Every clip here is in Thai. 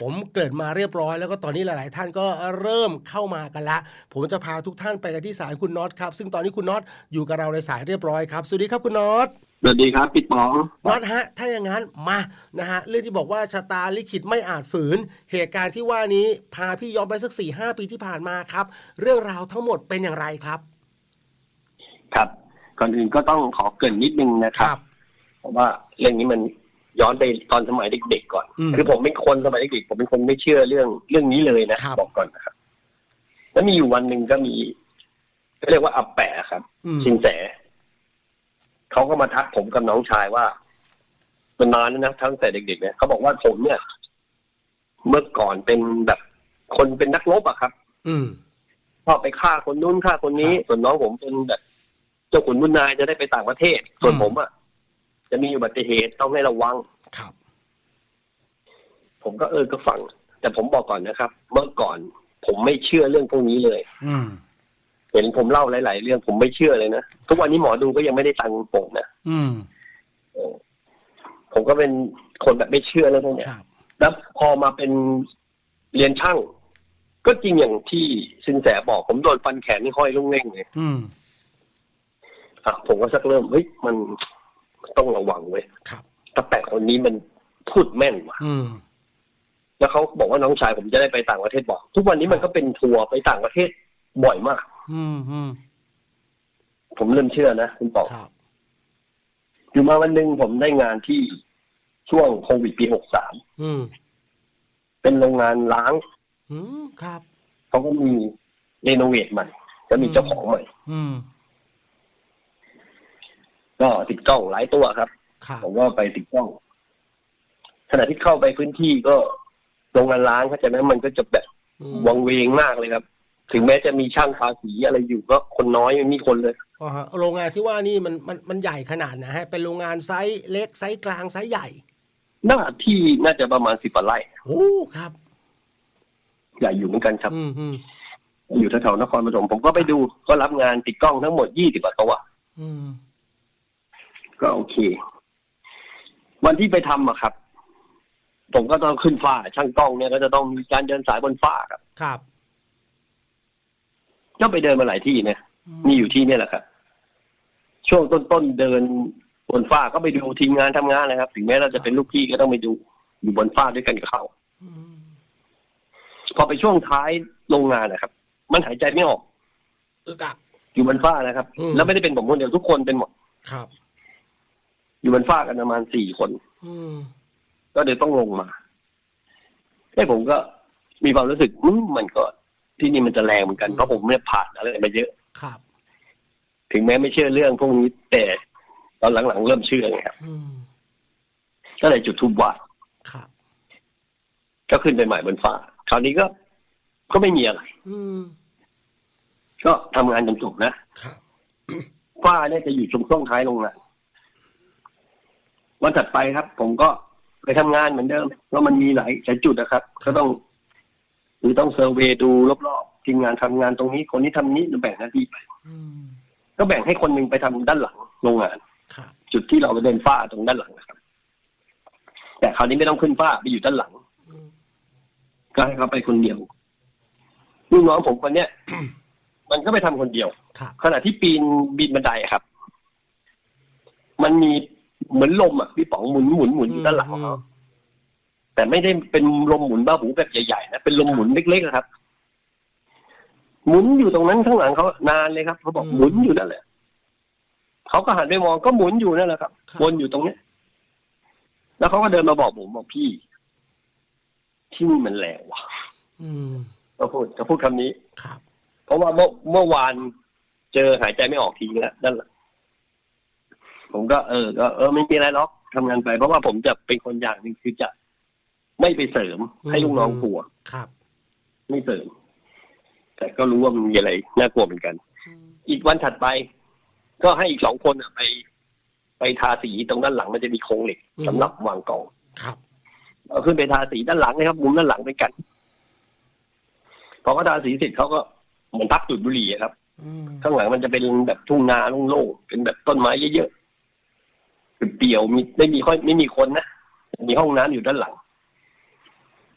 ผมเกริดมาเรียบร้อยแล้วก็ตอนนี้หลาย ๆ ท่านก็เริ่มเข้ามากันละ ผมจะพาทุกท่านไปกันที่สายคุณน็อตครับ ซึ่งตอนนี้คุณน็อตอยู่กับเราในสายเรียบร้อยครับสวัสดีครับคุณน็อตสวัสดีครับพี่ป๋องน็อตฮะ ถ้าอย่างนั้นมานะฮะเรื่องที่บอกว่าชะตาลิขิตไม่อาจฝืน เหตุการณ์ที่ว่านี้พาพี่ย้อนไปสักสี่ห้าปีที่ผ่านมาครับ เรื่องราวทั้งหมดเป็นอย่างไรครับ ครับก่อนอื่นก็ต้องขอเกรินนิดนึงนะครับ เพราะว่าเรื่องนี้มัน ย้อนไปตอนสมัยเด็กๆก่อน อืม คือผมเป็นคนสมัยเด็กๆผมเป็นคนไม่เชื่อเรื่องเรื่องนี้เลยนะครับ บอกก่อนนะครับ แล้วมีอยู่วันหนึ่งก็มีเรียกว่าอับแปะครับ อืม ชินแสเขาก็มาทักผมกับน้องชายว่ามันนานแล้วนะทั้งแต่เด็กๆเนี่ยเขาบอกว่าผมเนี่ย เมื่อก่อนเป็นแบบคนเป็นนักรบอะครับ อืม ชอบไปฆ่าคนนู้นฆ่าคนนี้ครับส่วนน้องผมเป็นแบบ เจ้าขุนมุนนายจะได้ไปต่างประเทศ ส่วนอืม ผมอะ จะมีอุบัติเหตุต้องให้ระวัง ครับ ผมก็เออก็ฟัง แต่ผมบอกก่อนนะครับ เมื่อก่อน ผมไม่เชื่อเรื่องพวกนี้เลย อืม เห็นผมเล่าหลาย ๆ เรื่องผมไม่เชื่อเลยนะ ทุกวันนี้หมอดูก็ยังไม่ได้ตังค์ผมนะอืม เออผมก็เป็นคนแบบไม่เชื่อเรื่องพวกเนี้ย ครับ แล้วพอมาเป็นเรียนช่าง ก็จริงอย่างที่สินแสบอกผมโดนฟันแขนนี่ห้อยลุ่งเล่งเลยอืม อะผมก็สักเริ่มเฮ้ยมัน ต้องระวังเว้ยครับตาแปะคนนี้มันพูดแม่นว่ะอืมแล้วเขาบอกว่าน้องชายผมจะได้ไปต่างประเทศบอก ทุกวันนี้มันก็เป็นทัวร์ไปต่างประเทศบ่อยมากอืมอืมผมเริ่มเชื่อนะคุณปอกครับอยู่มาวันหนึ่งผมได้งานที่ช่วงโควิดปีหกสามอืมเป็นโรงงานล้างอืมครับเขาก็มีเรโนเวทใหม่ก็มีเจ้าของใหม่อืม ก็ติดกล้องหลายตัวครับครับผมก็ไปติดกล้องขณะที่เข้าไปพื้นที่ก็โรงงานล้างเข้าใจไหมมันก็จะแบบอืมวังเวงมากเลยครับ ถึงแม้จะมีช่างภาษีอะไรอยู่ก็คนน้อยไม่มีคนเลยอ๋อฮะโรงงานที่ว่านี่มันมันมันใหญ่ขนาดนะฮะเป็นโรงงานไซส์เล็กไซส์กลางไซส์ใหญ่หน้าที่น่าจะประมาณสิบกว่าไร่โอ้ครับใหญ่อยู่เหมือนกันครับอืมอืมอยู่แถวๆนครปฐมผมก็ไปดูก็รับงานติดกล้องทั้งหมดยี่สิบกว่าตัวอืม ก็โอเค วันที่ไปทำอะครับ ผมก็ต้องขึ้นฟ้า ช่างกล้องเนี่ยก็จะต้องมีการเดินสายบนฟ้าครับ ครับก็ไปเดินมาหลายที่นะอืมีอยู่ที่เนี่ยแหละครับ ช่วงต้นๆเดินบนฟ้าก็ไปดูทีมงานทำงานนะครับ ถึงแม้เราจะเป็นลูกพี่ก็ต้องไปดูอยู่บนฟ้าด้วยกันกับเขาอืมพอไปช่วงท้ายโรงงานนะครับ มันหายใจไม่ออกอึกอักอยู่บนฟ้านะครับอืมแล้วไม่ได้เป็นผมคนเดียวทุกคนเป็นหมดครับ อยู่บนฟ้ากันประมาณสี่คน อืมก็เดี๋ยวต้องลงมาไอ้ผมก็มีความรู้สึกอืมมันก็ ที่นี่มันจะแรงเหมือนกันเพราะผมเนี่ยผ่านอะไรมาเยอะ ครับ ถึงแม้ไม่เชื่อเรื่องพวกนี้แต่ตอนหลังๆเริ่มเชื่อไงครับอืมก็เลยจุดทูบไหว้ครับ ก็ขึ้นไปใหม่บนฟ้าคราวนี้ก็ก็ไม่มีอะไร อืมก็ทำงานจนจบนะครับ ฟ้าเนี่ยจะอยู่ช่วงช่วงท้ายโรงงาน วันถัดไปครับ ผมก็ไปทำงานเหมือนเดิมเพราะมันมีหลายหลายจุดนะครับ ก็ต้องหรือต้องเซอร์เวย์ดูรอบๆทีมงานทำงานตรงนี้ คนนี้ทำนี้แบ่งหน้าที่ไปอืมก็แบ่งให้คนหนึ่งไปทำด้านหลังโรงงานครับจุดที่เราไปเดินฟ้าตรงด้านหลังนะครับ แต่คราวนี้ไม่ต้องขึ้นฟ้าไปอยู่ด้านหลังอืมก็ให้เขาไปคนเดียวลูกน้องผมคนเนี้ยมันก็ไปทำคนเดียวครับขณะที่ปีนบินบันไดอะครับ มันมี เหมือนลมอะพี่ป๋องหมุนหมุนหมุนอยู่ด้านหลังของเขาแต่ไม่ได้เป็นลมหมุนบ้าหูแบบใหญ่ๆนะเป็นลมหมุนเล็กๆอะครับ หมุนอยู่ตรงนั้นข้างหลังเขานานเลยครับเขาบอกหมุนอยู่นั่นแหละเขาก็หันไปมองก็หมุนอยู่นั่นแหละครับครับวนอยู่ตรงเนี้ย แล้วเขาก็เดินมาบอกผมบอกพี่ ที่นี่มันแรงว่ะอืมเขาพูดเขาพูดคำนี้ครับ เพราะว่าเมื่อเมื่อวานเจอหายใจไม่ออกทีแล้วนั่นแหละ ผมก็เออก็เออไม่มีอะไรหรอกทำงานไป เพราะว่าผมจะเป็นคนอย่างหนึ่งคือจะไม่ไปเสริมให้ลูกน้องกลัว ครับ ไม่เสริม แต่ก็รู้ว่ามันมีอะไรน่ากลัวเหมือนกันอืมอีกวันถัดไป ก็ให้อีกสองคนอะไป ไปทาสีตรงด้านหลังมันจะมีโครงเหล็กสำหรับวางกองครับ เอาขึ้นไปทาสีด้านหลังนะครับมุมด้านหลังด้วยกันพอเขาทาสีเสร็จเขาก็เหมือนพักจุดบุหรี่อะครับ อืมข้างหลังมันจะเป็นแบบทุ่งนาโล่งๆเป็นแบบต้นไม้เยอะๆ เปลี่ยวๆมีไม่มีค่อยไม่มีคนนะมีห้องน้ำอยู่ด้านหลัง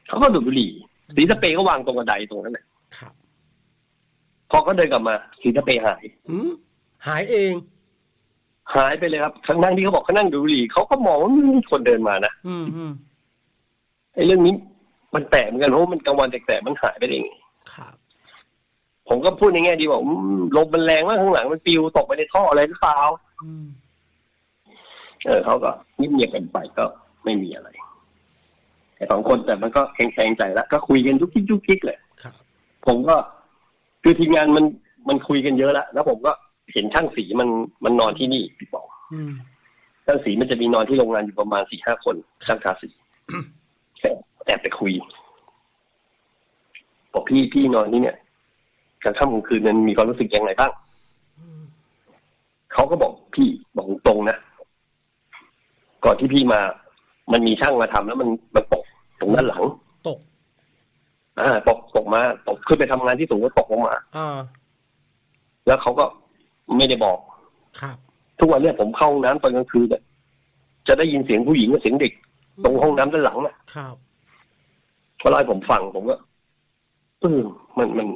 เขาก็ดูดบุหรี่สีสเปรย์ก็วางตรงกระไดตรงนั้นแหละครับพอเขาเดินกลับมาสีสเปรย์หายหืมหายเอง หายไปเลยครับข้างนั่งที่เขาบอกเขานั่งดูดบุหรี่เขาก็มองว่าไม่มีคนเดินมานะอืมอืมไอ้เรื่องนี้มันแปลกเหมือนกันเพราะว่ามันกลางวันแสกๆมันหายไปได้ไงครับผมก็พูดในแง่ดีบอกอืมลมมันแรงมากข้างหลังมันปลิวตกไปในท่ออะไรหรือเปล่าอืม เออเขาก็เงียบๆกันไปก็ไม่มีอะไรแต่สองคนแต่มันก็แข็งๆใจแล้วก็คุยกันยุกยิกยุกยิกเลยครับผมก็คือทีมงานมันมันคุยกันเยอะแล้วแล้วผมก็เห็นช่างสีมันมันนอนที่นี่พี่บอกอืมช่างสีมันจะมีนอนที่โรงงานอยู่ประมาณสี่ห้าคนช่างทาสีแอบแอบไปคุยบอกพี่พี่นอนนี่เนี่ยกลางค่ำกลางคืนมันมีความรู้สึกยังไงบ้างอืมเขาก็บอกพี่บอกตรงๆนะ ก่อนที่พี่มา มันมีช่างมาทำแล้วมันมันตกตรงด้านหลัง ตก อ่า ตกตกมา ตกขึ้นไปทำงานที่สูงก็ตกลงมาอ่าแล้วเขาก็ไม่ได้บอก ครับ ทุกวันเนี่ยผมเข้าห้องน้ำตอนกลางคืนเนี่ยจะได้ยินเสียงผู้หญิงกับเสียงเด็ก ตรงห้องน้ำด้านหลังน่ะครับเขาเล่าให้ผมฟังผมก็เออมันมัน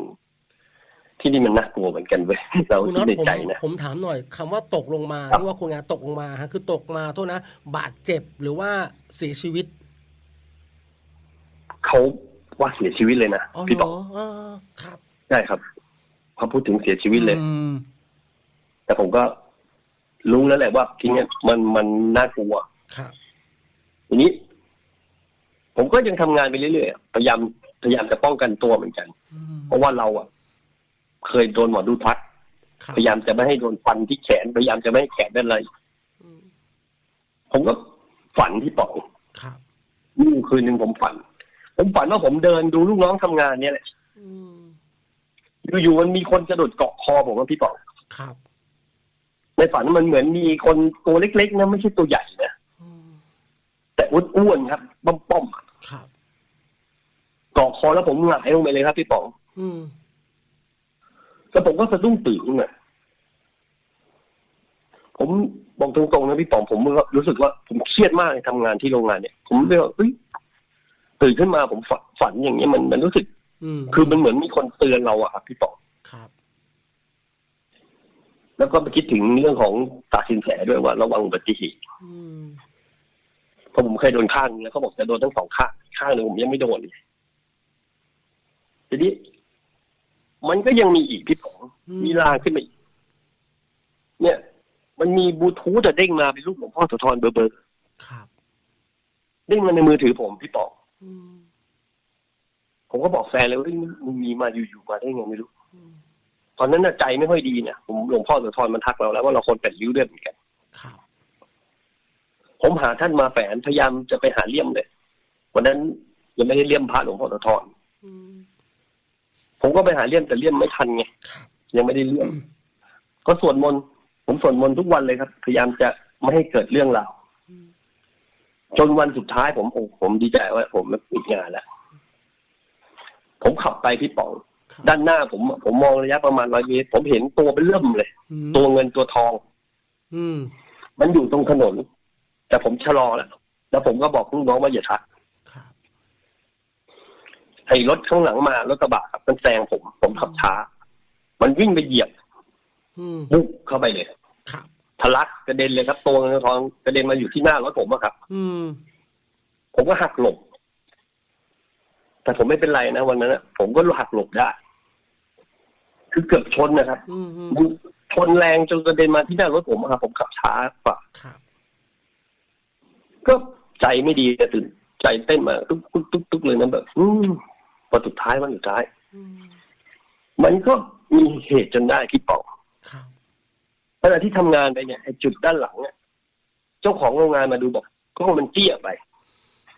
ที่นี่มันน่ากลัวเหมือนกันเว้ยเราคุณคิน็ดอตในผมใจนะ ผมถามหน่อยคำว่าตกลงมาครับที่ว่าคนงานตกลงมาฮะคือตกมาโทษนะ บาดเจ็บหรือว่าเสียชีวิตเขาว่าเสียชีวิตเลยนะอ๋อพี่เหรต่อออ่าครับใช่ครับเขาพูดถึงเสียชีวิตเลย อืมแต่ผมก็รู้แล้วแหละว่าที่เนี้ยมันมันน่ากลัว ครับ ทีนี้ ผมก็ยังทำงานไปเรื่อยๆพยายามพยายามจะป้องกันตัวเหมือนกัน อืมเพราะว่าเราอะ เคยโดนหมอดูทักครับพยายามจะไม่ให้โดนฟันที่แขน พยายามจะไม่ให้แขนเป็นอะไรอืมผมก็ฝันที่ป๋องครับนี่คืนหนึ่งผมฝัน ผมฝันว่าผมเดินดูลูกน้องทำงานเนี่ยแหละอืมอยู่ๆมันมีคนกระโดดเกาะคอผมว่าพี่ป๋องครับในฝันมันเหมือนมีคนตัวเล็กๆนะไม่ใช่ตัวใหญ่นะอืมแต่อ้วนๆครับป้อมๆอะครับเกาะคอแล้วผมหงายลงไปเลยครับพี่ป๋อง อืม แล้วผมก็สะดุ้งตื่นขึ้นมาผมบอกตรงๆนะพี่ป๋องผมก็รู้สึกว่าผมเครียดมากในทำงานที่โรงงานเนี่ย ผมเลยว่าเอ้ยตื่นขึ้นมาผมฝันฝันอย่างนี้ยมันมันรู้สึกอืมคือมันเหมือนมีคนเตือนเราอะครับพี่ป๋องครับ แล้วก็ไปคิดถึงเรื่องของตาสินแสด้วยว่าระวังอุบัติเหตุอืมเพราะผมเคยโดนข้างนึงแล้วเขาบอกจะโดนทั้งสองข้างข้างหนึ่งผมยังไม่โดนเลยทีนี้ มันก็ยังมีอีกพี่ป๋องอืมีลางขึ้นมาอีก เนี่ย มันมีบลูทูธอะเด้งมาเป็นรูปหลวงพ่อโสธรเบอร์เบอร์ครับเด้งมาในมือถือผมพี่ป๋องอืมผมก็บอกแฟนเลยว่าเฮ้ยมันมีมาอยู่ๆมาได้ไงไม่รู้อืมตอนนั้นน่ะใจไม่ค่อยดีเนี่ยผมหลวงพ่อโสธรมันทักเราแล้วว่าเราคนเป็นริ้วเลือดเหมือนกันครับผมหาท่านมาแฝนพยายามจะไปหาเลี่ยมเลยวันนั้นยังไม่ได้เลี่ยมพระหลวงพ่อโสธรอืม ผมก็ไปหาเลี่ยมแต่เลี่ยมไม่ทันไงครับยังไม่ได้เลี่ยมก็สวดมนต์ผมสวดมนต์ทุกวันเลยครับ พยายามจะไม่ให้เกิดเรื่องราวอืมจนวันสุดท้ายผมโอ้ผมดีใจว่าผมปิดงานแล้วผมขับไปพี่ป๋องครับด้านหน้าผม ผมมองระยะประมาณร้อยเมตร ผมเห็นตัวเป็นเริ่มเลยอืมตัวเงินตัวทอง อืมมันอยู่ตรงถนน แต่ผมชะลอแล้วแล้วผมก็บอกลูกน้องว่าอย่าทักครับ ไอ้รถข้างหลังมารถกระบะครับมันแซงผม ผมขับช้า มันวิ่งไปเหยียบอืมปุ๊บเข้าไปเลยครับ ทะลักกระเด็นเลยครับตัวเงินตัวทองกระเด็นมาอยู่ที่หน้ารถผมอะครับ อืม ผมก็หักหลบ แต่ผมไม่เป็นไรนะวันนั้นนะผมก็หักหลบได้ คือเกือบชนนะครับอืมอืมมันชนแรงจนกระเด็นมาที่หน้ารถผมอะครับ ผมขับช้ากว่า ครับ ก็ใจไม่ดีแต่ตื่นใจเต้นมาตุ๊กตุ๊กตุ๊กตุ๊กเลยนะแบบ อืม พอสุดท้ายวันสุดท้ายอืมมันก็มีเหตุจนได้ที่ป๋องครับขณะที่ทำงานไปเนี่ยไอ้จุดด้านหลังเนี่ยเจ้าของโรงงานมาดูบอกก็มันเตี้ยไป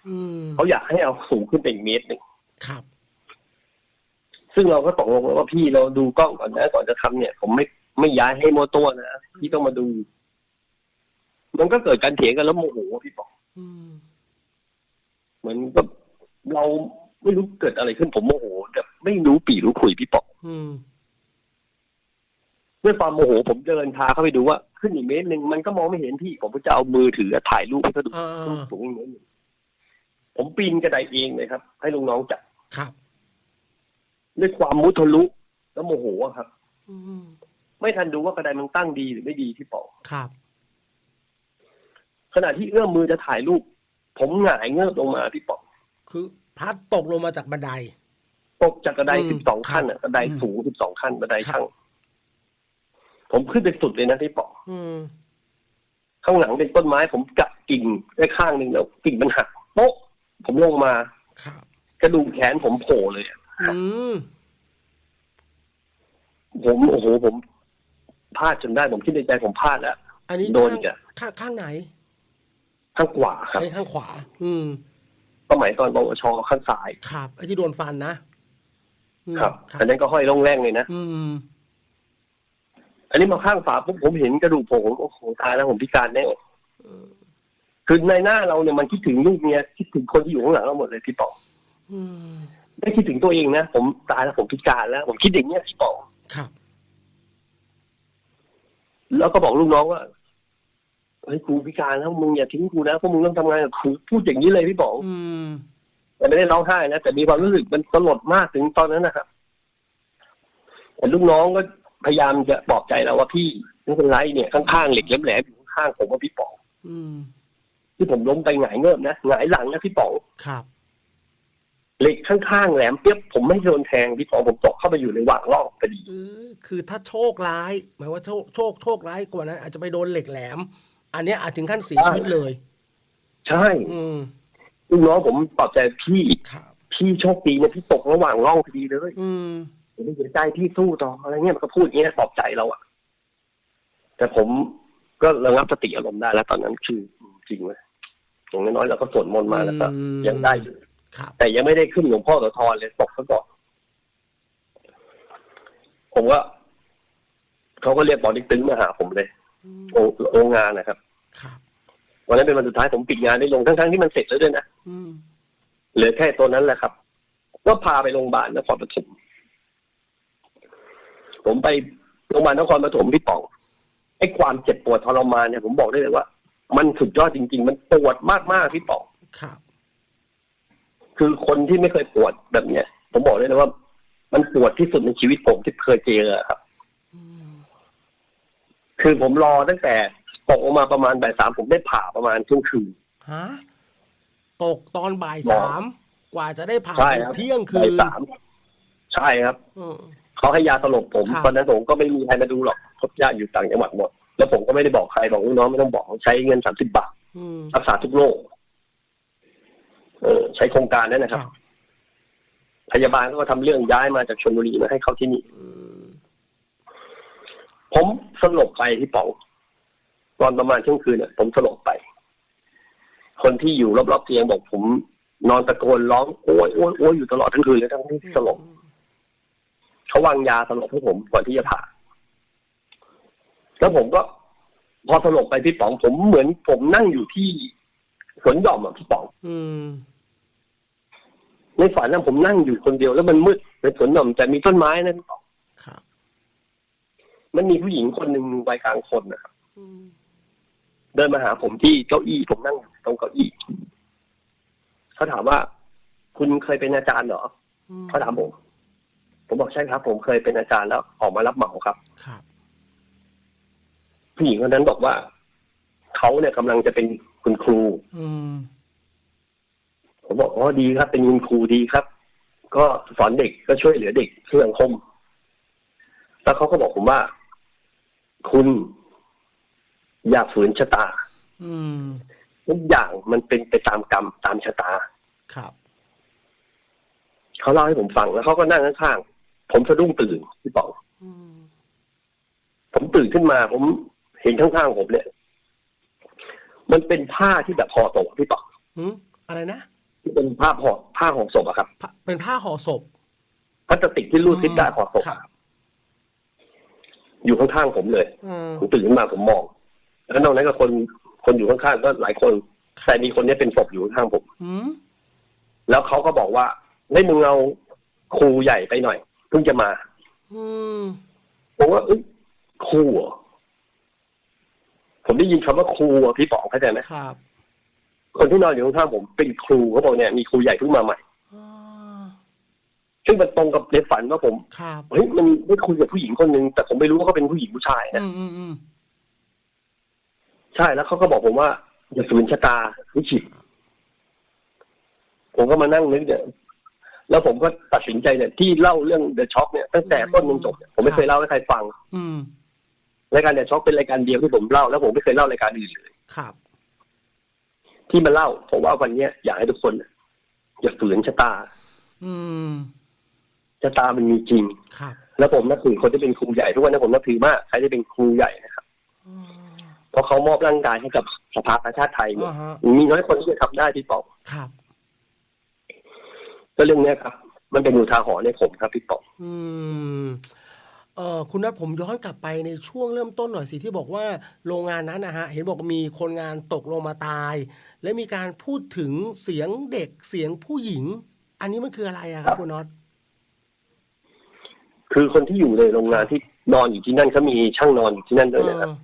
อืมเขาอยากให้เอาสูงขึ้นไปอีกเมตรหนึ่งครับ ซึ่งเราก็ตกลงแล้วว่าพี่เราดูกล้องก่อนนะก่อนจะทำเนี่ย ผมไม่ไม่ย้ายให้โมวตัวนะพี่ต้องมาดู มันก็เกิดการเถียงกันแล้วโมโหพี่ป๋องอืมเหมือนกับเรา ไม่รู้เกิดอะไรขึ้นผมโมโหแบบไม่รู้ปีรู้ขุยพี่ป๋องอืมด้วยความโมโหผมเดินพาเข้าไปดูว่า ขึ้นอีกเมตรหนึ่งมันก็มองไม่เห็นพี่ ผมก็จะเอามือถือถ่ายรูปให้เขาดูอ่ารูปสูงอีกเมตรหนึ่งผมปีนกระไดเองเลยครับ ให้ลูกน้องจับครับ ด้วยความมุทะลุแล้วโมโหอะครับอืมไม่ทันดูว่ากระไดมันตั้งดีหรือไม่ดีที่ปอกครับ ขณะที่เอื้อมมือจะถ่ายรูป ผมหงายเงือบลงมาพี่ปอกคือ พัดตกลงมาจากบันได ตกจากกระไดอืมสิบสองขั้นอะกระไดอืมสูงสิบสองขั้นกระไดครับข้างผมขึ้นไปสุดเลยนะพี่ปอกอืมข้างหลังเป็นต้นไม้ ผมกัดกิ่งได้ข้างหนึ่งแล้วกิ่งมันหักโป๊ะ ผมลงมา ครับ กระดูกแขนผมโผล่เลยอะอืมผมโอ้โหผมพลาดจนได้ ผมคิดในใจผมพลาดแล้ว อันนี้โดนข้างอีกอะข้างข้างไหนข้างขวาคอัรันบนี้ข้างขวา อืม สมัยตอนปวชข้างซ้าย ครับไอ้ที่โดนฟันนะอืมครับครัอันนั้นก็ห้อยร่องแรงเลยนะอืม อันนี้มาข้างฝาปุ๊บผมเห็นกระดูกโผล่ผมโอ้โหตายแล้วผมพิการแน่คือในหน้าเราเนี่ยมันคิดถึงลูกเมียคิดถึงคนที่อยู่ข้างหลังเราหมดเลยพี่ป๋องอืมไม่คิดถึงตัวเองนะผมตายแล้วผมพิการแล้ว ผมคิดอย่างเนี้ยพี่ป๋องครับ แล้วก็บอกลูกน้องว่า เฮ้ยกูพิการแล้วมึงอย่าทิ้งกูนะเพราะมึงต้องทำงานกับกูพูดอย่างนี้เลยพี่ป๋องอืม แต่ไม่ได้ร้องไห้นะแต่มีความรู้สึกมันสลดมากถึงตอนนั้นนะครับแต่ลูกน้องก็พยายามจะปลอบใจเราว่าพี่ไม่เป็นไรเนี่ยข้างๆเหล็กแหลมๆอยู่ข้างๆผมว่าพี่ป๋องอืม ที่ผมล้มไปหงายเงิบนะหงายหลังนะพี่ป๋องครับ เหล็กข้างๆแหลมเปียบผมไม่โดนแทงพี่ป๋องผมตกเข้าไปอยู่ในหว่างร่องพอดี เออคือถ้าโชคร้าย หมายว่าโชคโชคโชคร้ายกว่านั้นอาจจะไปโดนเหล็กแหลม อันเนี้ยอาจถึงขั้นเสียชีวิตเลย ใช่อืมลูกน้องผมปลอบใจพี่ครับ พี่โชคดีเนี่ยพี่ตกระหว่างร่องพอดีเลยอืมไม่เสียใจพี่สู้ต่ออะไรเงี้ยมันก็พูดอย่างเงี้ยปลอบใจเราอะแต่ผมก็ระงับสติอารมณ์ได้แล้วตอนนั้นคือจริงเลยอย่างน้อยๆเราก็สวดมนต์มาแล้วก็อืมยังได้อยู่ครับ แต่ยังไม่ได้ขึ้นหลวงพ่อโสธรเลยตกซะก่อนผมก็เขาก็เรียกบอดี้ตึงมาหาผมเลยอืมโอโองานนะครับ ครับวันนั้นเป็นวันสุดท้ายผมปิดงานได้ลงทั้งๆที่มันเสร็จแล้วด้วยนะอืมเหลือแค่ตัวนั้นแหละครับ ก็พาไปโรงพยาบาลนครปฐมผมไปโรงพยาบาลนครปฐมพี่ป๋องไอ้ความเจ็บปวดทรมานเนี่ยผมบอกได้เลยว่า มันสุดยอดจริง ๆ มันปวดมากๆพี่ป๋องครับ คือคนที่ไม่เคยปวดแบบเนี้ยผมบอกได้เลยว่า มันปวดที่สุดในชีวิตผมที่เคยเจอครับอืมคือผมรอตั้งแต่ ตกออกมาประมาณบ่ายสามผมได้ผ่าประมาณช่วงคืนฮะตกตอนบ่ายหมอสามกว่าจะได้ผ่าใช่ครับเที่ยงคืบ่ายนสามใช่ครับอืมเขาให้ยาสลบผมครับตอนนั้นผมก็ไม่มีใครมาดูหรอกเพราะญาติอยู่ต่างจังหวัดหมด แล้วผมก็ไม่ได้บอกใครบอกลูกน้องไม่ต้องบอกใช้เงินสามสิบบาทอืมรักษาทุกโรคเออใช้โครงการนั้นนะคครับรับ พยาบาลก็ทำเรื่องย้ายมาจากชลบุรีมาให้เขาที่นี่อืมผมสลบไปที่ป๋อง ตอนประมาณเที่ยงคืนเนี่ยผมสลบไป คนที่อยู่รอบๆเตียงบอกผมนอนตะโกนร้องโอยโอยโอยอยู่ตลอดทั้งคืนเลยทั้งที่สลบเขาวางยาสลบให้ผมก่อนที่จะผ่า แล้วผมก็ พอสลบไปพี่ป๋องผมเหมือนผมนั่งอยู่ที่สวนหย่อมอะพี่ป๋องอืมในฝันนั้นผมนั่งอยู่คนเดียวแล้วมันมืดในสวนหย่อมแต่มีต้นไม้นะพี่ป๋องครับมันมีผู้หญิงคนหนึ่งวัยกลางคนนะครับอืม เดินมาหาผมที่เก้าอี้ผมนั่งอยู่ตรงเก้าอี้เขาถามว่า คุณเคยเป็นอาจารย์เหรออืมเขาถามผม ผมบอกใช่ครับ ผมเคยเป็นอาจารย์แล้วออกมารับเหมาครับครับผู้หญิงคนนั้นบอกว่าเขาเนี่ยกำลังจะเป็นคุณครู อืมผมบอกอ๋อดีครับ เป็นคุณครูดีครับ ก็สอนเด็กก็ช่วยเหลือเด็กช่วยสังคม แล้วเขาก็บอกผมว่า คุณ อย่าฝืนชะตา อืมทุกอย่างมันเป็นไปตามกรรมตามชะตา ครับ เขาเล่าให้ผมฟังแล้วเขาก็นั่งข้างๆผมสะดุ้งตื่นพี่ป๋องอืมผมตื่นขึ้นมา ผมเห็นข้างๆผมเนี่ย มันเป็นผ้าที่แบบห่อศพอะพี่ป๋องหืมอะไรนะที่เป็นผ้าห่อผ้าห่อศพอะครับผ้าเป็นผ้าห่อศพพลาสติกที่รูดซิปได้ห่อศพครับอยู่ข้างๆผมเลยอืมผมตื่นขึ้นมาผมมอง แล้วนอกนั้นก็คนคนอยู่ข้างๆก็หลายคน แต่มีคนเนี้เป็นศพอยู่ข้างๆผมหืมแล้วเขาก็บอกว่าเฮ้ยมึงเอาครูใหญ่ไปหน่อยเพิ่งจะมาอืมผมว่าเอ้ยครูเหรอผมได้ยินคำว่าครูอะพี่ป๋องเข้าใจไหมครับ คนที่นอนอยู่ข้างๆผมเป็นครูเขาบอกเนี่ยมีครูใหญ่เพิ่งมาใหม่อ่าซึ่งมันตรงกับในฝันว่าผมครับเฮ้ยมันได้คุยกับผู้หญิงคนหนึ่งแต่ผมไม่รู้ว่าเขาเป็นผู้หญิงผู้ชายนะอืมอืมอืม ใช่แล้วเขาก็บอกผมว่าอย่าฝืนชะตาลิขิตผมก็มานั่งนึกเนี่ยแล้วผมก็ตัดสินใจเนี่ยที่เล่าเรื่องเดอะช็อคเนี่ยตั้งแต่ต้นจนจบเนี่ยผมไม่เคยเล่าให้ใครฟัง อืมรายการเดอะช็อคเป็นรายการเดียวที่ผมเล่าแล้วผมไม่เคยเล่ารายการอื่นเลยครับ ที่มาเล่าผมว่าวันเนี้ยอยากให้ทุกคนเนี่ยอย่าฝืนชะตา อืมชะตามันมีจริง ครับ แล้วผมนับถือคนที่เป็นครูใหญ่ทุกวันนี้ผมนับถือมากใครที่เป็นครูใหญ่นะครับอ่า เพราะเขามอบร่างกายให้กับสภากาชาติไทยเนี่ยอ่าฮะ มีน้อยคนที่จะทำได้พี่ป๋องครับ ก็เรื่องเนี้ยครับ มันเป็นอุทาหรณ์ในผมครับพี่ป๋อง อืมเอ่อคุณนัทผมย้อนกลับไปในช่วงเริ่มต้นหน่อยสิที่บอกว่าโรงงานนั้นนะฮะ เห็นบอกมีคนงานตกลงมาตาย และมีการพูดถึงเสียงเด็กเสียงผู้หญิง อันนี้มันคืออะไรอะครับ คุณน็อตคือคนที่อยู่ในโรงงานที่นอนอยู่ที่นั่นเขามีช่างนอนอยู่ที่นั่นด้วยนะครับ เออ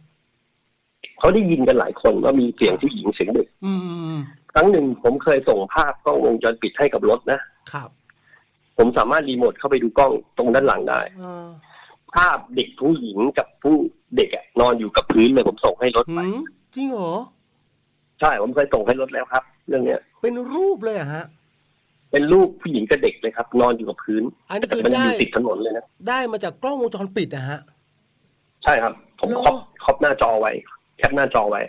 เขาได้ยินกันหลายคนว่ามีเสียงผู้หญิงเสียงเด็กอืมครั้งหนึ่งผมเคยส่งภาพกล้องวงจรปิดให้กับรถนะครับ ผมสามารถรีโมทเข้าไปดูกล้องตรงด้านหลังได้เออภาพเด็กผู้หญิงกับผู้เด็กอะนอนอยู่กับพื้นเลยผมส่งให้รถหืไปมจริงเหรอใช่ผมเคยส่งให้รถแล้วครับ เรื่องเนี้ย เป็นรูปเลยอะฮะ เป็นรูปผู้หญิงกับเด็กเลยครับ นอนอยู่กับพื้นอันนี้แต่คือมันอได้ยู่ติดถนนเลยนะได้มาจากกล้องวงจรปิดนะฮะ ใช่ครับ ผมเหรอครอบครอบหน้าจอไว้ แคปหน้าจอไว้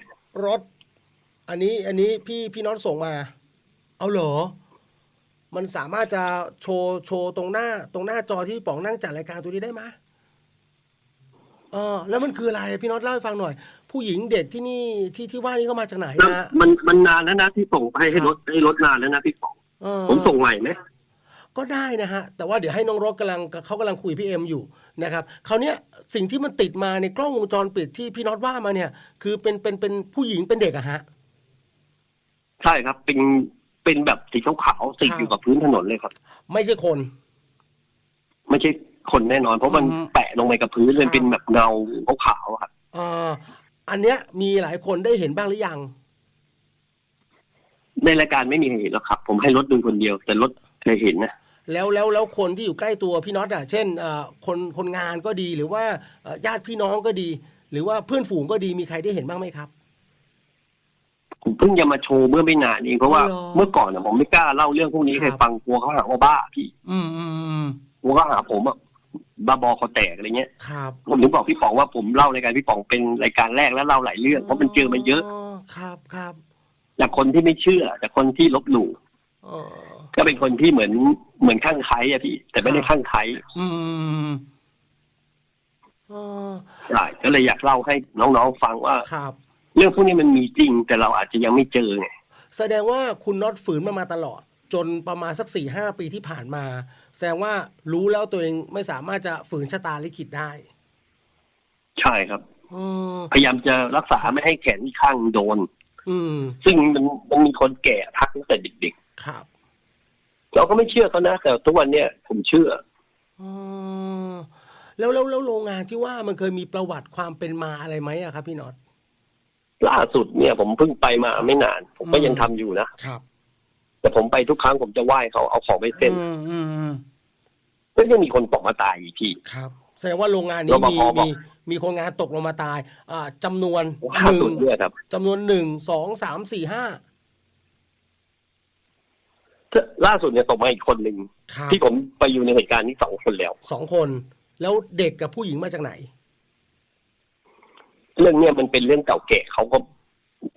รถ อันนี้อันนี้พี่พี่น็อตส่งมา เอาเหรอ มันสามารถจะโชว์โชว์ตรงหน้า ตรงหน้าจอที่พี่ป๋องนั่งจัดรายการตัวนี้ได้ไหมเออแล้วมันคืออะไรพี่น็อตเล่าให้ฟังหน่อย ผู้หญิงเด็กที่นี่ที่ที่ว่านี่เขามาจากไหนนะมันมันนานแล้วนะที่ส่งไปให้รถให้รถนานแล้วนะพี่ป๋อง เออผมส่งใหม่ไหม ก็ได้นะฮะ แต่ว่าเดี๋ยวให้น้องรถกำลังเขากำลังคุยพี่เอ็มอยู่นะครับคราวเนี้ยสิ่งที่มันติดมาในกล้องวงจรปิดที่พี่น็อตว่ามาเนี่ย คือเป็นเป็นเป็นผู้หญิงเป็นเด็กอะฮะ ใช่ครับ เป็นเป็นแบบสีขาวๆติดครับอยู่กับพื้นถนนเลยครับ ไม่ใช่คน ไม่ใช่คนแน่นอน เพราะมันอืมแปะลงไปกับพื้นครัมันบเป็นแบบเงาขาวๆอะครับอ่าอันเนี้ยมีหลายคนได้เห็นบ้างหรือยัง ในรายการไม่มีใครเห็นหรอกครับ ผมให้รถดูคนเดียว แต่รถเคยเห็นนะ แล้วแล้วแล้วคนที่อยู่ใกล้ตัวพี่น็อตอะเช่นเอ่อคนคนงานก็ดีหรือว่าเอ่อญาติพี่น้องก็ดี หรือว่าเพื่อนฝูงก็ดีมีใครได้เห็นบ้างไหมครับผมเพิ่งจะมาโชว์เมื่อไม่นานเองเพราะว่าเหรอเมื่อก่อนอะผมไม่กล้าเล่าเรื่องพวกนี้ครับให้ฟังกลัวเขาหาว่าบ้าพี่ อืมอืมอืมกลัวเขาหาผมอะบ้าบอคอแตกอะไรเงี้ยครับผมถึงบอกพี่ป๋องว่าผมเล่ารายการพี่ป๋องเป็นรายการแรกแล้วเล่าหลายเรื่องเพราะมันเจอมาเยอะครับครับจากคนที่ไม่เชื่อจากคนที่ลบหลู่เออ ก็เป็นคนที่เหมือนเหมือนข้างไคล้อะพี่ แต่ไม่ได้ข้างไคล้อืมเออใช่ก็เลยอยากเล่าให้น้องๆฟังว่าครับ เรื่องพวกนี้มันมีจริง แต่เราอาจจะยังไม่เจอไงแสดงว่าคุณน็อตฝืนมามาตลอด จนประมาณสักสี่ห้าปีที่ผ่านมา แสดงว่ารู้แล้วตัวเองไม่สามารถจะฝืนชะตาลิขิตได้ ใช่ครับอืมพยายามจะรักษาไม่ให้แขนอีกข้างโดน อืมซึ่งมันมันมีคนแก่ทักตั้งแต่เด็กครับๆ เราก็ไม่เชื่อเขานะแต่ทุกวันเนี้ยผมเชื่ออืมแล้วแล้วแล้วโรงงานที่ว่ามันเคยมีประวัติความเป็นมาอะไรไหมอะครับ พี่น็อตล่าสุดเนี่ย ผมเพิ่งไปมาไม่นาน ผมก็อืมยังทำอยู่นะ ครับแต่ผมไปทุกครั้งผมจะไหว้เขาเอาของไปเส้นอืมอืมอืมก็ยังมีคนตกมาตายอีกทีครับ แสดงว่าโรงงานนี้รปมีภบอก มีมีคนงานตกลงมาตาย อ่าจำนวนหล่านึ่สุงดด้วยครับ จำนวนหนึ่งสองสามสี่ห้า ล่าสุดเนี่ยตกมาอีกคนหนึ่งครับที่ผมไปอยู่ในเหตุการณ์นี้สองคนแล้ว สองคน แล้วเด็กกับผู้หญิงมาจากไหน เรื่องเนี้ยมันเป็นเรื่องเก่าแก่เขาก็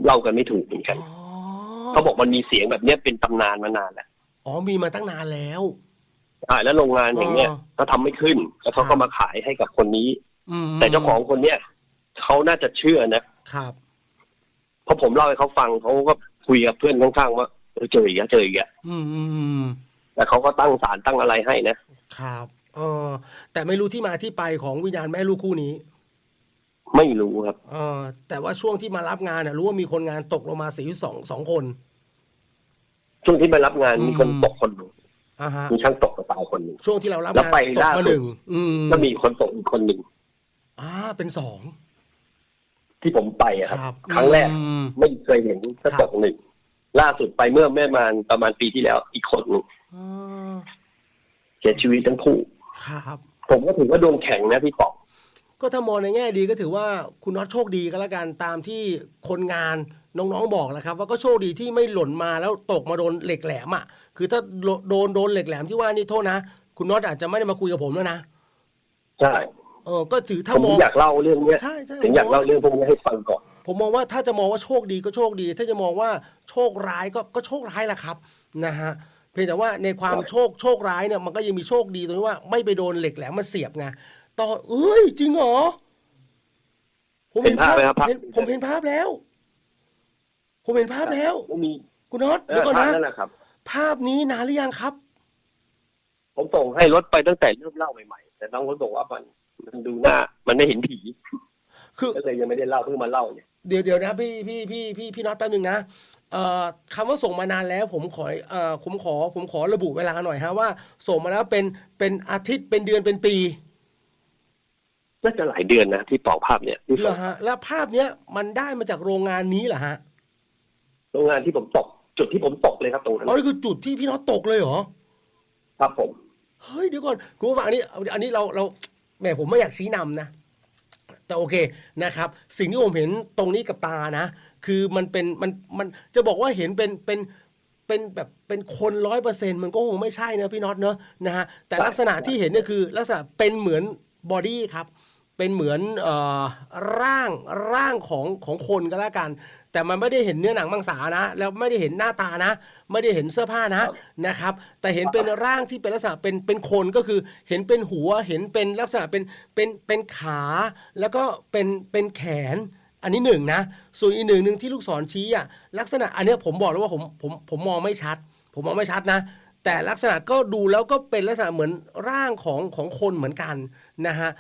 เล่ากันไม่ถูกเหมือนกันอ๋อเขาบอกมันมีเสียงแบบเนี้ยเป็นตำนานมานานแล้วอ๋อมีมาตั้งนานแล้ว อ่าแล้วโรงงานอย่างเนี้ยอ๋อ ก็ทำไม่ขึ้น แล้วเขาครัก็บมาขายให้กับคนนี้ อืมแต่เจ้าของคนเนี้ยเขาน่าจะเชื่อนะครับ เพราะผมเล่าให้เขาฟังเขาก็คุยกับเพื่อนข้างๆว่า เออเจออีกแล้วเจออีกแล้วอืมอืมอืมแต่เขาก็ตั้งศาลตั้งอะไรให้นะครับเออแต่ไม่รู้ที่มาที่ไปของวิญญาณแม่ลูกคู่นี้ไม่รู้ครับเออแต่ว่าช่วงที่มารับงานน่ะรู้ว่ามีคนงานตกลงมาเสียชีวิตสองสองคน ช่วงที่ไปรับงานอืมมีคนตกคนหนึ่งอ่าฮะมีช่างตกกระตายคนหนึ่งช่วงที่เรารับแล้วงานไปตกล่าสุมาดหนึ่งอืมก็มีคนตกอีกคนหนึ่งอ่าเป็นสองที่ผมไปอะครับ ครับครั้งแรกอืม ไม่เคยเห็นก็ครับ ตกหนึ่ง ล่าสุดไปเมื่อแม่มานประมาณปีที่แล้ว อีกคนหนึ่งอ๋อเสียชีวิตทั้งคู่ ครับ ผมก็ถือว่าดวงแข็งนะพี่ป๋อง ก็ถ้ามองในแง่ดีก็ถือว่าคุณน็อตโชคดีก็แล้วกันตามที่คนงานน้องๆบอกแหละครับ ว่าก็โชคดีที่ไม่หล่นมาแล้วตกมาโดนเหล็กแหลมอะคือถ้าโดโดนโดนเหล็กแหลมที่ว่านี่โทษนะ คุณน็อตอาจจะไม่ได้มาคุยกับผมแล้วนะใช่ เออก็ถือถ้าผมมอง อยากเล่าเรื่องเนี้ยใช่ใช่ถึงอยากผมมเล่าองเรื่องพวกนี้ให้ฟังก่อน ผมมองว่าถ้าจะมองว่าโชคดีก็โชคดี ถ้าจะมองว่าโชคร้ายก็ก็โชคร้ายแหละครับนะฮะเพียงแต่ว่าในความครับโชคโชคร้ายเนี่ยมันก็ยังมีโชคดีตรงที่ว่าไม่ไปโดนเหล็กแหลมมาเสียบไงต่อเอ้ยจริงเหรอผมเห็นภาพเห็นภาพไหมครับภาพเห็นผมเห็นภาพแล้ว ผมเห็นภาพแล้วไม่มีคุณน็อตเอเดี๋ยอวก่อนภาพนะนั่นแหละครับภาพนี้นานหรือยังครับ ผมส่งให้รถไปตั้งแต่เริ่มเล่าใหม่ๆแต่น้องรถบอกว่ามันมันดูหน้ามันไม่เห็นผีคือก็เลยยังไม่ได้เล่าเพิ่งมาเล่าเนี่ย เดี๋ยวเดี๋ยวนะพี่พี่พี่พี่พี่น็อตแป๊บนึงนะเอ่อคำว่าส่งมานานแล้วผมขอเอ่อผมขอผมขอระบุเวลาหน่อยฮะว่า ส่งมาแล้วเป็นเป็นอาทิตย์เป็นเดือนเป็นปีน่าจะหลายเดือนนะที่ปอกภาพเนี่ยที่เหรส่องฮะแล้วภาพเนี้ยมันได้มาจากโรงงานนี้เหรอฮะโรงงานที่ผมตก จุดที่ผมตกเลยครับตรงนั้นอ๋อนี่คือจุดที่พี่น็อตตกเลยเหรอ ครับผม เฮ้ยเดี๋ยวก่อนคุณผู้ฟังอันนี้อันนี้เราเราแหมผมไม่อยากชี้นำนะ แต่โอเคนะครับ สิ่งที่ผมเห็นตรงนี้กับตานะ คือมันเป็นมันมันจะบอกว่าเห็นเป็นเป็นเป็นแบบเป็นคนร้อยเปอร์เซ็นต์มันก็คงไม่ใช่นะพี่น็อตเนอะนะฮะแต่ลักษณะที่เห็นเนี่ยคือลักษณะเป็นเหมือนบอดี้ครับ เป็นเหมือนเอ่อร่างร่างของของคนก็แล้วกัน แต่มันไม่ได้เห็นเนื้อหนังมังสานะ แล้วไม่ได้เห็นหน้าตานะ ไม่ได้เห็นเสื้อผ้านะนะครับ แต่เห็นเป็นร่างที่เป็นลักษณะเป็นเป็นคนก็คือเห็นเป็นหัวเห็นเป็นลักษณะเป็นเป็นเป็นขา แล้วก็เป็นเป็นแขนอันนี้หนึ่งนะส่วนอีกหนึ่งหนึ่งที่ลูกศรชี้อะลักษณะอันเนี้ยผมบอกแล้วว่าผมผมผมมองไม่ชัด ผมมองไม่ชัดนะแต่ลักษณะก็ดูแล้วก็เป็นลักษณะเหมือนร่างของของคนเหมือนกันนะฮะ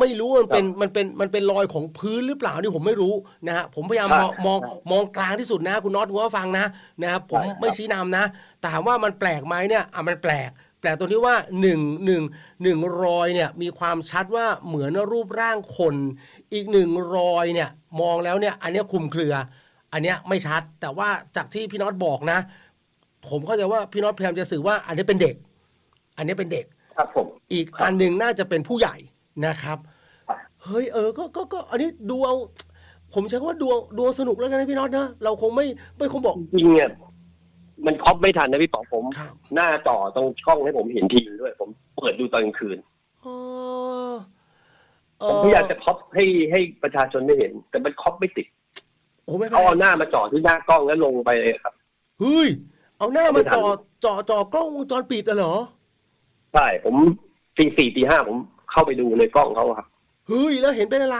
ไม่รู้ว่ามันเป็นมันเป็นมันเป็นรอยของพื้นหรือเปล่านี่ผมไม่รู้นะฮะผมพยายามมองมองมองกลางที่สุดนะ คุณน็อตคุณว่าฟังนะนะครับผมไม่ชี้นำนะแต่ถามว่ามันแปลกไหมเนี่ยอะมันแปลก แปลกตรงที่ว่าหนึ่งหนึ่งหนึ่งรอยเนี่ยมีความชัดว่าเหมือนรูปร่างคน อีกหนึ่งรอยเนี่ยมองแล้วเนี่ยอันเนี้ยคลุมเครือ อันเนี้ยไม่ชัด แต่ว่าจากที่พี่น็อตบอกนะ ผมเข้าใจว่าพี่น็อตพยายามจะสื่อว่าอันนี้เป็นเด็ก อันนี้เป็นเด็กครับผมอีกอันหนึ่งน่าจะเป็นผู้ใหญ่ นะครับครับ เฮ้ยเออก็ก็ก็อันนี้ดูเอา ผมใช้คำว่าดูเอาดูเอาสนุกแล้วกันนะพี่น็อตนะ เราคงไม่ไม่คงบอก จริงๆเนี่ยมันครอบไม่ทันนะพี่ป๋องผม ครับหน้าต่อตรงช่องให้ผมเห็นทีวีด้วย ผมเปิดดูตอนกลางคืน เออเอผมพยายามจะครอบให้ให้ประชาชนได้เห็น แต่มันครอบไม่ติดโอ้ไม่เป็นเขาไรเอาหน้ามาจ่อที่หน้ากล้องแล้วลงไปเลยครับ เฮ้ย เอาหน้ามาจอไม่ทันจอจอกล้องวงจรปิดอะเหรอ ใช่ผมตีสี่ตีห้าผม เข้าไปดูในกล้องเขาครับ เฮ้ยแล้วเห็นเป็นอะไร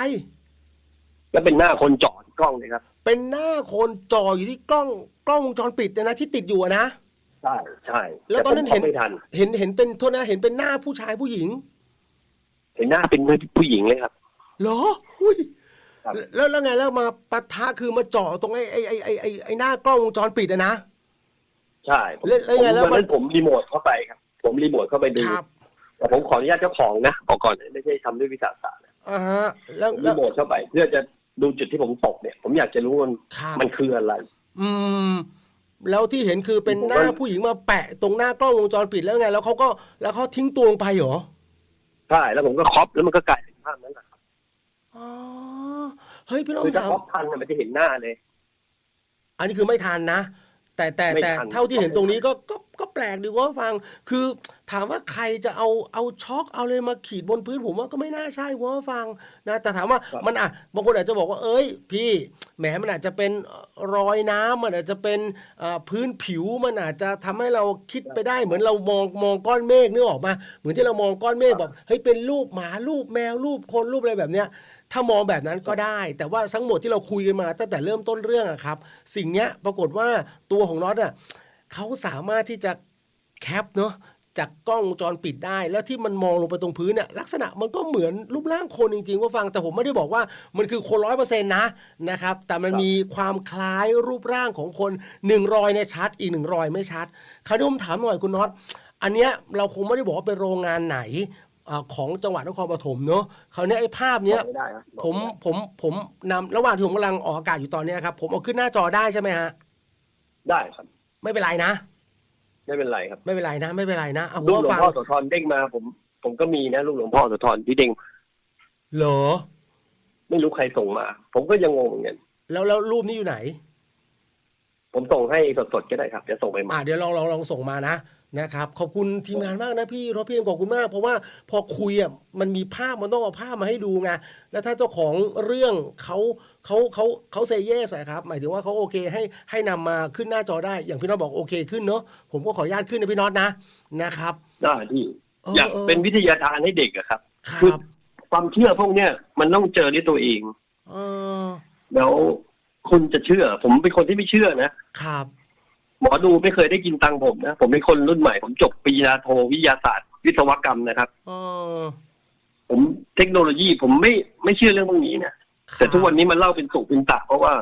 แล้วเป็นหน้าคนจ่อที่กล้องเลยครับเป็นหน้าคนจออยู่ที่กล้องกล้องวงจรปิดเนี่ยนะที่ติดอยู่อะนะ ใช่ใช่แล้วตอนนั้นผมเห็นไม่ทัน เห็นเห็นเป็นโทษนะเห็นเป็นหน้าผู้ชายผู้หญิงเห็นหน้าเป็นผู้หญิงเลยครับ เหรออุ้ยครับ แล้วแล้วไงแล้วมาปะทะคือมาจ่อตรงไอ้ไอ้ไอ้ไอ้ไอ้ไอ้หน้ากล้องวงจรปิดอะนะ ใช่ผมแล้วแล้วไงแล้วผมวันนั้นผมรีโมทเข้าไปครับ ผมรีโมทเข้าไปดูครับ แต่ผมขออนุญาตเจ้าของนะบอกก่อนไม่ใช่ทำด้วยวิสาสะนะอ่าฮะแล้วผมแล้รีวโมทเข้าไป เพื่อจะดูจุดที่ผมตกเนี่ย ผมอยากจะรู้ว่ามันครับมันคืออะไร อืม แล้วที่เห็นคือเป็นผมหน้าว่าผู้หญิงมาแปะตรงหน้ากล้องวงจรปิดแล้วไง แล้วเขาก็แล้วเขาทิ้งตัวลงไปเหรอใช่ แล้วผมก็ครอปแล้วมันก็กลายเป็นภาพนั้นแหละครับอ๋อเฮ้ยพี่น้องคือถ้าถาม ครอปทันน่ะมันจะเห็นหน้าเลย อันนี้คือไม่ทันนะ แต่แต่ไม่แต่ทันเท่าที่เห็นตรงนี้ก็ก็ ก็แปลกดีว่าฟัง คือถามว่าใครจะเอาเอาช็อกเอาเลยมาขีดบนพื้นผมว่าก็ไม่น่าใช่ว่าฟังนะแต่ถามว่ามันอะบางคนอาจจะบอกว่าเอ้ย พี่แหมมันอาจจะเป็นรอยน้ำมันอาจจะเป็นเอ่อพื้นผิวมันอาจจะทำให้เราคิดไปได้เหมือนเรามองมองก้อนเมฆนึกออกมาเหมือนที่เรามองก้อนเมฆแบบเฮ้ยเป็นรูปหมารูปแมวรูปคนรูปอะไรแบบเนี้ยถ้ามองแบบนั้นก็ได้ แต่ว่าทั้งหมดที่เราคุยกันมาตั้งแต่เริ่มต้นเรื่องอะครับ สิ่งเนี้ยปรากฏว่าตัวของน็อตอะ เขาสามารถที่จะแคปเนาะจากกล้องวงจรปิดได้ แล้วที่มันมองลงไปตรงพื้นเนี่ยลักษณะมันก็เหมือนรูปร่างคนจริงๆ ว่าฟังแต่ผมไม่ได้บอกว่ามันคือคนร้อยเปอร์เซ็นต์นะนะครับ แต่มันครับมีความคล้ายรูปร่างของคนหนึ่งรอยเนี่ยชัดอีกหนึ่งรอยไม่ชัดคราวนี้ผมถามหน่อยคุณน็อตอันเนี้ยเราคงไม่ได้บอกว่าเป็นโรงงานไหนเอ่อของจังหวัดนครปฐมเนาะคราวนี้ไอ้ภาพเนี้ยบอกไม่ได้ครับบอกผมไได้ผมผมนำระหว่างที่ผมกำลังออกอากาศอยู่ตอนเนี้ยครับ ผมเอาขึ้นหน้าจอได้ใช่ไหมฮะได้ครับ ไม่เป็นไรนะ ไม่เป็นไรครับไม่เป็นไรนะ ไม่เป็นไรนะเอาผมลูกหลวงว่าฟังพ่อโสธรเด้งมา ผมผมก็มีนะลูกหลวงพ่อโสธรที่เด้งเหรอ ไม่รู้ใครส่งมา ผมก็ยังงงเหมือนกันแล้วแล้วรูปนี้อยู่ไหน ผมส่งให้สดๆก็ได้ครับจะส่งไปใหมาอ่าเดี๋ยวลองลองลองส่งมานะ นะครับขอบคุณทีมงานมากนะพี่รถพี่เอ็มขอบคุณมาก เพราะว่าพอคุยอะมันมีภาพมันต้องเอาภาพมาให้ดูไงแล้วถ้าเจ้าของเรื่องเขาเขาเขาเขาเซเยสครับหมายถึงว่าเขาโอเคให้ให้นำมาขึ้นหน้าจอได้อย่างพี่น็อตบอกโอเคขึ้นเนาะผมก็ขออนุญาตขึ้นนะพี่น็อตนะนะครับได้ที่เอออยากเออเป็นวิทยาทานให้เด็กอะครับคคือรับความเชื่อพวกเนี้ยมันต้องเจอด้วยตัวเองเออแล้วคุณจะเชื่อ ผมเป็นคนที่ไม่เชื่อนะครับ หมอดูไม่เคยได้กินตังค์ผมนะ ผมเป็นคนรุ่นใหม่ ผมจบปริญญาโทวิทยาศาสตร์ วิศวกรรมนะครับเออผมเทคโนโลยีผมไม่ไม่เชื่อเรื่องพวกนี้เนี่ยครับแต่ทุกวันนี้มันเล่าเป็นสุกเป็นตะเพราะว่า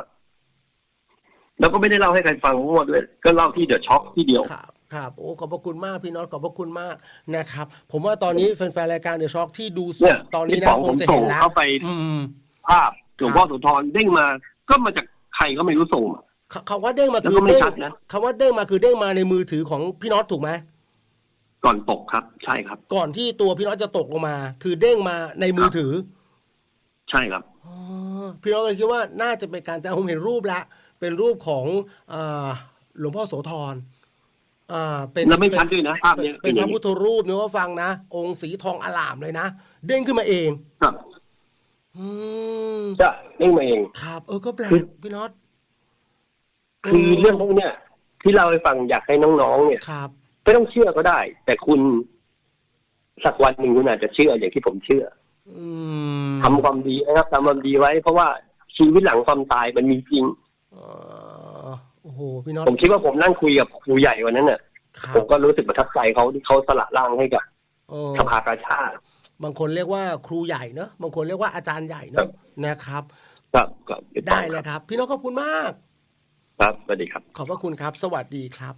แล้วก็ไม่ได้เล่าให้ใครฟังทั้งหมดด้วย ก็เล่าที่เดอะช็อคที่เดียวครับครับโอ้ขอบพระคุณมากพี่น็อตขอบพระคุณมากนะครับ ผมว่าตอนนี้แฟนๆรายการเดอะช็อคที่ดูสเนี่ยดตอนนี้พี่นะป๋องคผงมจะส่เห็งนแล้วเข้าไปอืมภาพหลวงพ่อโสุธรเด้งมา ก็มาจากใครก็ไม่รู้ส่งมา คคำว่าเด้งมาแล้วคือก็ไม่เด้งชัดนะคำว่าเด้งมาคือเด้งมาในมือถือของพี่น็อตถูกไหมก่อนตกครับ ใช่ครับ ก่อนที่ตัวพี่น็อตจะตกลงมา คือเด้งมาในมือถือ ใช่ครับอ๋อพี่น็อตเลยคิดว่าน่าจะเป็นการแต่ผมเห็นรูปละเป็นรูปของอ่าหลวงพ่อโสธรอ่าเป็นแล้วไม่ชัดเป็นด้วยนะภาพเป็นเนี้ยเป็นพอย่าระงพุทธรูปเนื้อว่าฟังนะ องค์สีทองอลามเลยนะ เด้งขึ้นมาเอง ครับ อืมจะเด้งมาเอง ครับ เออก็แปลคืกอพี่น็อต คือเรื่องพวกเนี้ยที่เราให้ฟังอยากให้น้องๆเนี่ยครับ ไม่ต้องเชื่อก็ได้ แต่คุณสักวันหนึ่งคุณอาจจะเชื่ออย่างที่ผมเชื่ออืมทำความดีนะครับทำความดีไว้ เพราะว่าชีวิตหลังความตายมันมีจริง เอ่อโอ้โหพี่น็อตผมคิดว่าผมนั่งคุยกับครูใหญ่วันนั้นน่ะ ครัผมบก็รู้สึกประทับใจเขาที่เขาสละร่างให้กับเออสภากาชาติ บางคนเรียกว่าครูใหญ่เนอะบางคนเรียกว่าอาจารย์ใหญ่เนอะนะครับ ครับครับพี่ปอได้งเลยครับ พี่น้องขอบคุณมาก ครับสวัสดีครับ ขอบพระคุณครับ สวัสดีครับ